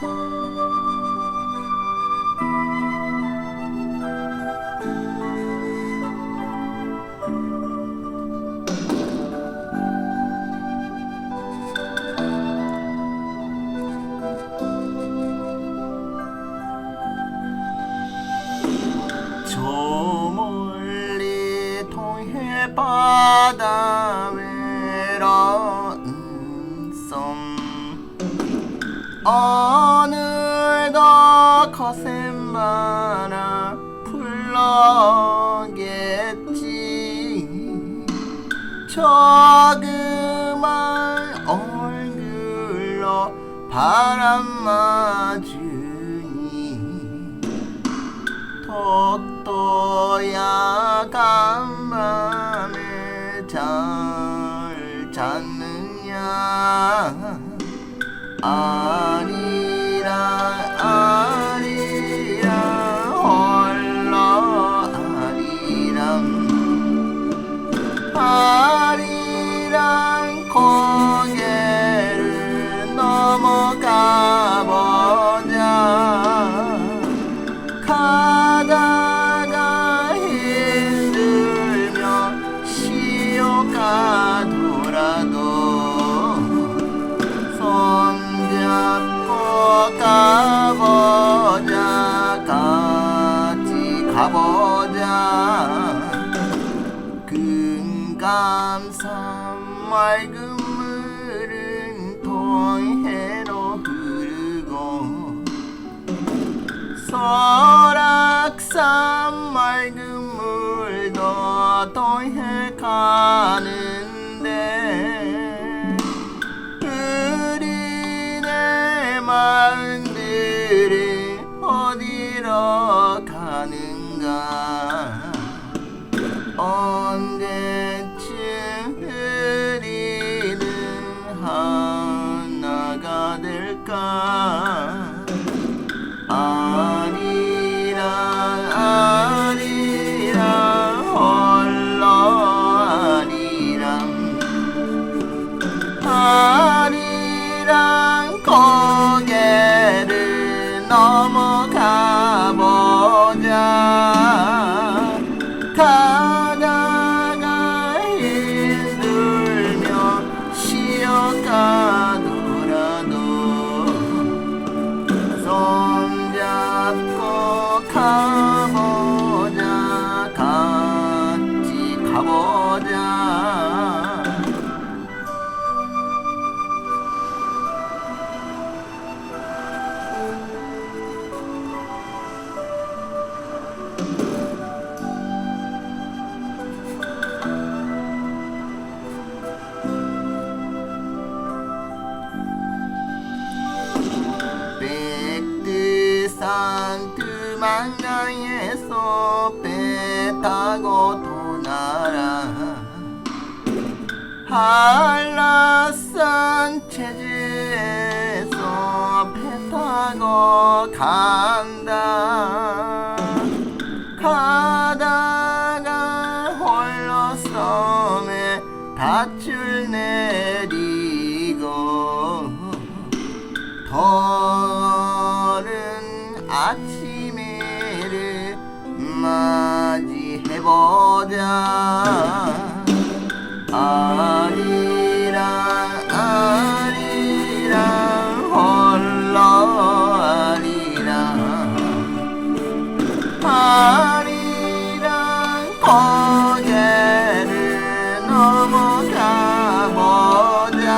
저 오늘도 거센바람 불러겠지. 조그만 얼굴로 바람 맞으니 독도야 간밤에 잘 잤느냐. 아 가보자. 금감산 맑은 물은 동해로 흐르고 설악산 맑은 물도 동해 가는 가보자 같이 가보자. 백두산 두만강에서 배 타고 도나라. 한라산 제주에서 배 타고 간다. 가다가 홀로 섬에 밧줄 내리고 더른 아침 아리랑 아리랑 홀로 아리랑 아리랑 고개를 넘어가 보자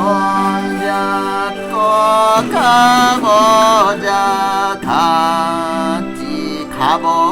손잡고 가보자. 같이 가보자